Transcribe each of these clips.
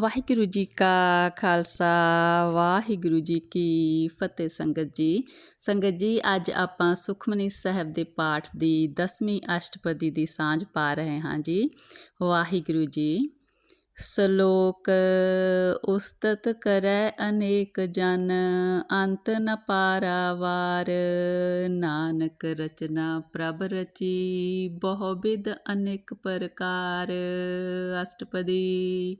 ਵਾਹਿਗੁਰੂ ਜੀ ਕਾ ਖਾਲਸਾ, ਵਾਹਿਗੁਰੂ ਜੀ ਕੀ ਫਤਿਹ ਸੰਗਤ ਜੀ। ਸੰਗਤ ਜੀ, ਅੱਜ ਆਪਾਂ ਸੁਖਮਨੀ ਸਾਹਿਬ ਦੇ ਪਾਠ ਦੀ 10ਵੀਂ ਅਸ਼ਟਪਦੀ ਦੀ ਸਾਂਝ ਪਾ ਰਹੇ ਹਾਂ ਜੀ। ਵਾਹਿਗੁਰੂ ਜੀ, ਸ਼ਲੋਕ, ਉਸਤਤ ਕਰੈ ਅਨੇਕ ਜਨ, ਅੰਤ ਨ ਪਾਰਾਵਾਰ ਨਾਨਕ ਰਚਨਾ ਪ੍ਰਭ ਰਚੀ, ਬਹੁ ਬਿਦ ਅਨੇਕ ਪ੍ਰਕਾਰ। ਅਸ਼ਟਪਦੀ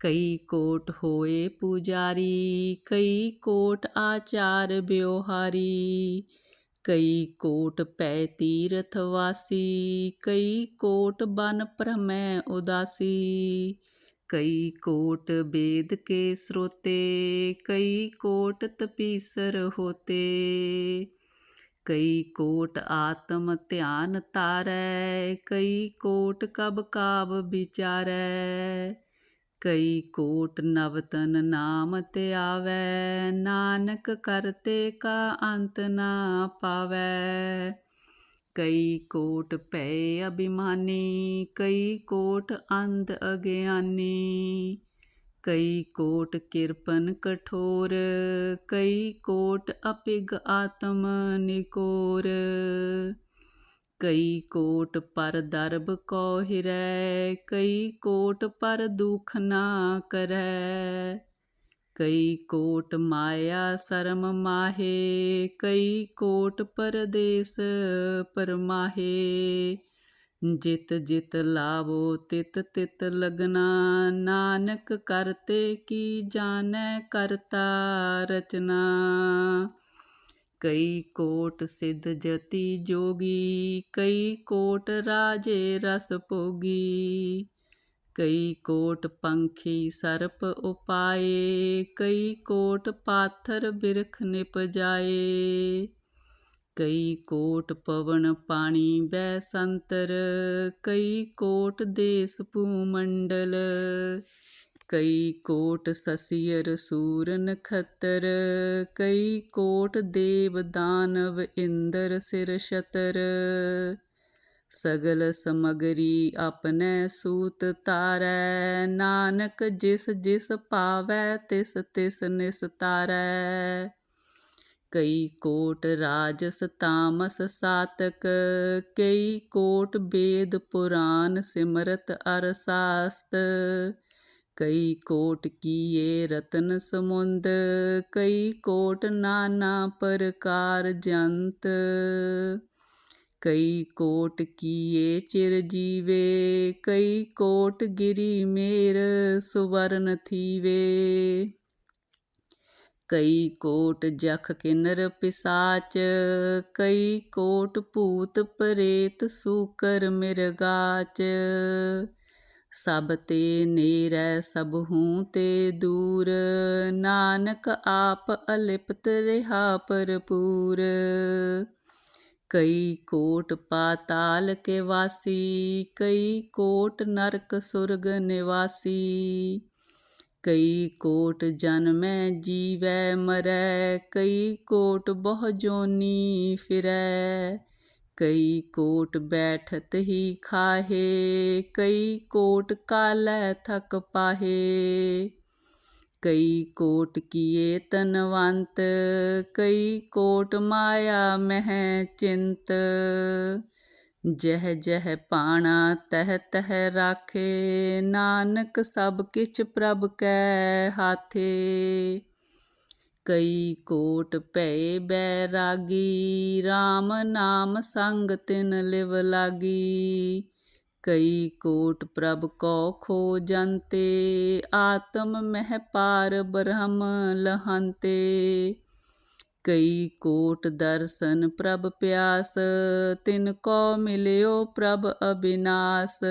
ਕਈ ਕੋਟ ਹੋਏ ਪੁਜਾਰੀ, ਕਈ ਕੋਟ ਆਚਾਰ ਬਿਵਹਾਰੀ ਕਈ ਕੋਟ ਪੈ ਤੀਰਥ ਵਾਸੀ, ਕਈ ਕੋਟ ਬਨ ਭ੍ਰਮੈ ਉਦਾਸੀ, ਕਈ ਕੋਟ ਵੇਦ ਕੇ ਸਰੋਤੇ, ਕਈ ਕੋਟ ਤਪੀਸਰ ਹੋਤੇ, ਕਈ ਕੋਟ ਆਤਮ ਧਿਆਨ ਤਾਰੈ ਕਈ ਕੋਟ ਕਬ ਕਾਬ ਵਿਚਾਰੈ। ਕਈ ਕੋਟ ਨਵਤਨ ਨਾਮ ਤੇ ਆਵੈ, ਨਾਨਕ ਕਰਤੇ ਕਾ ਅੰਤ ਨਾ ਪਾਵੈ। ਕਈ ਕੋਟ ਭੈ ਅਭਿਮਾਨੀ, ਕਈ ਕੋਟ ਅੰਧ ਅਗਿਆਨੀ। ਕਈ ਕੋਟ ਕਿਰਪਨ ਕਠੋਰ, ਕਈ ਕੋਟ ਅਪਿਗ ਆਤਮ ਨਿਕੋਰ। ਕਈ ਕੋਟ ਪਰ ਦਰਬ ਕੋ ਹਿਰੈ ਕਈ ਕੋਟ ਪਰ ਦੁਖ ਨਾ ਕਰੈ। ਕਈ ਕੋਟ ਮਾਇਆ ਸਰਮ ਮਾਹੇ, ਕਈ ਕੋਟ ਪਰਦੇਸ ਪਰਮਾਹੇ। ਜਿਤ ਜਿਤ ਲਾਵੋ, ਤਿਤ ਤਿਤ ਲਗਨਾ, ਨਾਨਕ ਕਰਤੇ ਕੀ ਜਾਣੈ ਕਰਤਾ ਰਚਨਾ। ਕਈ ਕੋਟ ਸਿੱਧ ਜਤੀ ਜੋਗੀ, ਕਈ ਕੋਟ ਰਾਜੇ ਰਸ ਭੋਗੀ, ਕਈ ਕੋਟ ਪੰਖੀ ਸਰਪ ਉਪਾਏ, ਕਈ ਕੋਟ ਪਾਥਰ ਬਿਰਖ ਨਿਪਜਾਏ ਕਈ ਕੋਟ ਪਵਨ ਪਾਣੀ ਬੈ ਸੰਤਰ, ਕਈ ਕੋਟ ਦੇਸ ਭੂਮੰਡਲ ਕਈ ਕੋਟ ਸਸੀਰ ਸੂਰ ਨਖਤਰ, ਕਈ ਕੋਟ ਦੇਵ ਦਾਨਵ ਇੰਦਰ ਸਿਰ ਸ਼ਤਰ ਸਗਲ ਸਮਗਰੀ ਆਪਨੇ ਸੂਤ ਤਾਰੈ, ਨਾਨਕ ਜਿਸ ਜਿਸ ਪਾਵੈ ਤਿਸ ਤਿਸ ਨਿਸ ਤਾਰੈ। ਕਈ ਕੋਟ ਰਾਜਸ ਤਾਮਸ ਸਾਤਕ, ਕਈ ਕੋਟ ਬੇਦ ਪੁਰਾਨ ਸਿਮਰਤ ਅਰ ਸਾਸਤ ਕਈ ਕੋਟ ਕੀਏ ਰਤਨ ਸਮੁੰਦ, ਕਈ ਕੋਟ ਨਾਨਾ ਪ੍ਰਕਾਰ ਜੰਤ। ਕਈ ਕੋਟ ਕੀਏ ਚਿਰ ਜੀਵੇ, ਕਈ ਕੋਟ ਗਿਰੀ ਮੇਰ ਸੁਵਰਨ ਥੀਵੇ। ਕਈ ਕੋਟ ਜਖ ਕਿਨਰ ਪਿਸਾਚ, ਕਈ ਕੋਟ ਭੂਤ ਪ੍ਰੇਤ ਸੂਕਰ ਮਿਰਗਾਚ। ਸਭ ਤੇ ਨੇਰੈ ਸਭ ਹੂੰ ਤੇ ਦੂਰ, ਨਾਨਕ ਆਪ ਅਲਿਪਤ ਰਿਹਾ ਭਰਪੂਰ। ਕਈ ਕੋਟ ਪਾਤਾਲ ਕੇ ਵਾਸੀ, ਕਈ ਕੋਟ ਨਰਕ ਸੁਰਗ ਨਿਵਾਸੀ। ਕਈ ਕੋਟ ਜਨਮੈ ਜੀਵੈ ਮਰੈ, ਕਈ ਕੋਟ ਬਹੁ ਜੋਨੀ ਫਿਰੈ। ਕਈ ਕੋਟ ਬੈਠਤ ਹੀ ਖਾਹੇ, ਕਈ ਕੋਟ ਕਾਲੈ ਥਕ ਪਾਹੇ। ਕਈ ਕੋਟ ਕੀਏ ਤਨਵੰਤ ਕਈ ਕੋਟ ਮਾਇਆ ਮਹਿ ਚਿੰਤ। ਜਹ ਜਹ ਪਾਣਾ ਤਹ ਤਹ ਰਾਖੇ, ਨਾਨਕ ਸਭ ਕਿਛ ਪ੍ਰਭ ਕੈ ਹਾਥੇ। ਕਈ ਕੋਟ ਭੈ ਬੈਰਾਗੀ RAM ਨਾਮ ਸੰਗ ਤਿਨ ਲਿਵ ਲਾਗੀ। ਕਈ ਕੋਟ ਪ੍ਰਭ ਕੋ ਖੋ ਜੰਤੇ, ਆਤਮ ਮਹਿ ਪਾਰ ਬ੍ਰਹਮ ਲਹੰਤੇ। ਕਈ ਕੋਟ ਦਰਸ਼ਨ ਪ੍ਰਭ ਪਿਆਸ, ਤਿਨ ਕੋ ਮਿਲਿਓ ਪ੍ਰਭ ਅਬਿਨਾਸ਼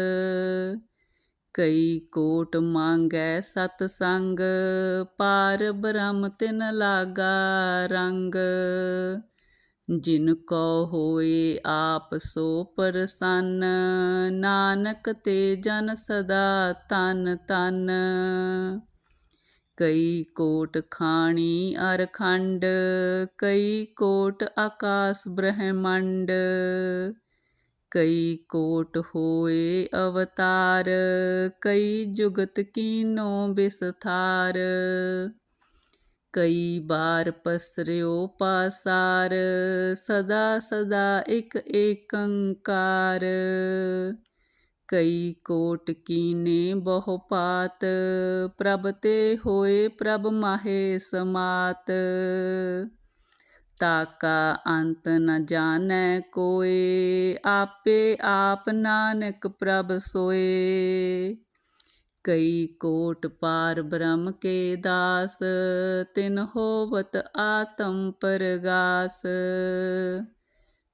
ਕਈ ਕੋਟ ਮੰਗੈ ਸਤ ਸੰਗ, ਪਾਰ ਬ੍ਰਹਮ ਤਿਨ ਲਾਗਾ ਰੰਗ। ਜਿਨ ਕੋ ਹੋਏ ਆਪ ਸੋ ਪ੍ਰਸੰਨ, ਨਾਨਕ ਤੇ ਜਨ ਸਦਾ ਤਨ ਤਨ। ਕਈ ਕੋਟ ਖਾਣੀ ਅਰਖੰਡ ਕਈ ਕੋਟ ਆਕਾਸ ਬ੍ਰਹਮੰਡ। ਕਈ ਕੋਟ ਹੋਏ ਅਵਤਾਰ, ਕਈ ਜੁਗਤ ਕੀਨੋ ਬਿਸਥਾਰ। ਕਈ ਬਾਰ ਪਸਰਿਓ ਪਾਸਾਰ, ਸਦਾ ਸਦਾ ਇਕ ਏਕੰਕਾਰ। ਕਈ ਕੋਟ ਕੀਨੇ ਬਹੁ ਪਾਤ ਪ੍ਰਭ ਤੇ ਹੋਏ ਪ੍ਰਭ ਮਾਹੇ ਸਮਾਤ। ਤਾਕਾ ਅੰਤ ਨ ਜਾਣੈ ਕੋਏ, ਆਪੇ ਆਪ ਨਾਨਕ ਪ੍ਰਭ ਸੋਏ। ਕਈ ਕੋਟ ਪਾਰ ਬ੍ਰਹਮ ਕੇ ਦਾਸ, ਤਿਨ ਹੋਵਤ ਆਤਮ ਪਰਗਾਸ।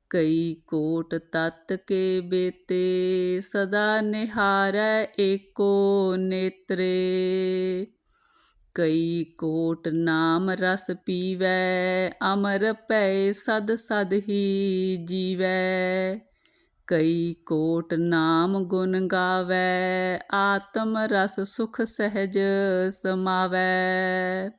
ਕਈ ਕੋਟ ਤਤ ਕੇ ਬੇਤੇ, ਸਦਾ ਨਿਹਾਰੈ ਏਕੋ ਨੇਤਰੇ। ਕਈ ਕੋਟ ਨਾਮ ਰਸ ਪੀਵੈ, ਅਮਰ ਪੈ ਸਦ ਸਦ ਹੀ ਜੀਵੈ। ਕਈ ਕੋਟ ਨਾਮ ਗੁਣ ਗਾਵੈ, ਆਤਮ ਰਸ ਸੁਖ ਸਹਿਜ ਸਮਾਵੈ।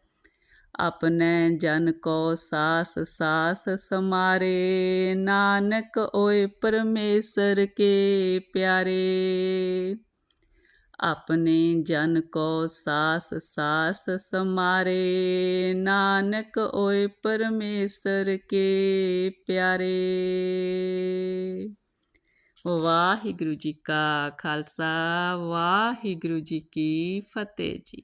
ਆਪਣੇ ਜਨ ਕੋ ਸਾਸ ਸਾਸ ਸਮਾਰੇ, ਨਾਨਕ ਓਏ ਪਰਮੇਸ਼ਰ ਕੇ ਪਿਆਰੇ। ਆਪਣੇ ਜਨ ਕੋ ਸਾਸ ਸਾਸ ਸਮਾਰੇ। ਨਾਨਕ ਓਏ ਪਰਮੇਸ਼ਰ ਕੇ ਪਿਆਰੇ। ਵਾਹਿਗੁਰੂ ਜੀ ਕਾ ਖਾਲਸਾ, ਵਾਹਿਗੁਰੂ ਜੀ ਕੀ ਫਤਿਹ ਜੀ।